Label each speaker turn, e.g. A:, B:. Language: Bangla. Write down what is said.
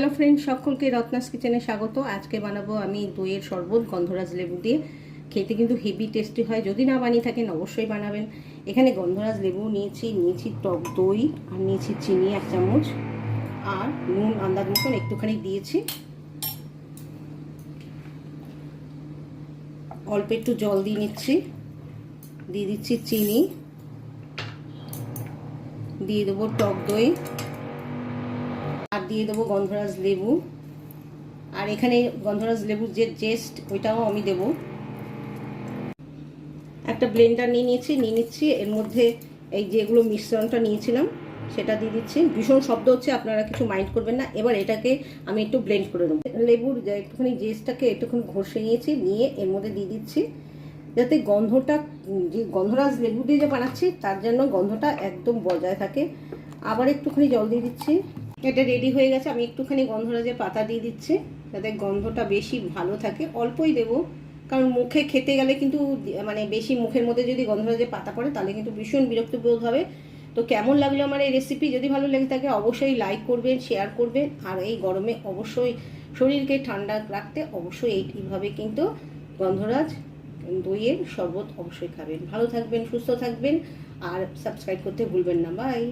A: হ্যালো ফ্রেন্ড, সকলকে রত্নাস কিচেনে স্বাগত। আজকে বানাবো আমি দইয়ের শরবত, গন্ধরাজ লেবু দিয়ে। খেতে কিন্তু হেভি টেস্টি হয়, যদি না বানিয়ে থাকেন অবশ্যই বানাবেন। এখানে গন্ধরাজ লেবু নিয়েছি নিয়েছি টক দই আর নিয়েছি চিনি এক চামচ আর নুন আন্দাজ মতন একটুখানি দিয়েছি। অল্প একটু জল দিয়ে নিচ্ছি, দিয়ে দিচ্ছি চিনি। দিয়ে দেবো টক দই। আর দিয়ে দেবো গন্ধরাজ লেবু। আর এখানে গন্ধরাজ লেবুর যে জেস্ট ওইটাও আমি দেবো। একটা ব্লেন্ডার নিয়ে নিয়েছি, নিয়ে নিচ্ছি। এর মধ্যে এই যেগুলো মিশ্রণটা নিয়েছিলাম, সেটা দিয়ে দিচ্ছি। ভীষণ শব্দ হচ্ছে, আপনারা কিছু মাইন্ড করবেন না। এবার এটাকে আমি একটু ব্লেন্ড করে নেব। লেবুর একটুখানি জেস্টটাকে একটুখানি ঘষে নিয়েছি, নিয়ে এর মধ্যে দিয়ে দিচ্ছি। যাতে গন্ধটা, যে গন্ধরাজ লেবু দিয়ে যে বানাচ্ছি, তার জন্য গন্ধটা একদম বজায় থাকে। আবার একটুখানি জল দিয়ে দিচ্ছি। এটা রেডি হয়ে গেছে। আমি একটুখানি গন্ধরাজের পাতা দিয়ে দিচ্ছি যাতে গন্ধটা বেশি ভালো থাকে। অল্পই দেবো, কারণ মুখে খেতে গেলে কিন্তু মানে বেশি মুখের মধ্যে যদি গন্ধরাজের পাতা পড়ে, তাহলে কিন্তু ভীষণ বিরক্ত বোধ হবে। তো কেমন লাগল আমার এই রেসিপি যদি ভালো লেগে থাকে, অবশ্যই লাইক করবেন শেয়ার করবেন। আর এই গরমে অবশ্যই শরীরকে ঠান্ডা রাখতে অবশ্যই এইভাবে কিন্তু গন্ধরাজ দইয়ের শরবত অবশ্যই খাবেন। ভালো থাকবেন, সুস্থ থাকবেন, আর সাবস্ক্রাইব করতে ভুলবেন না। বাই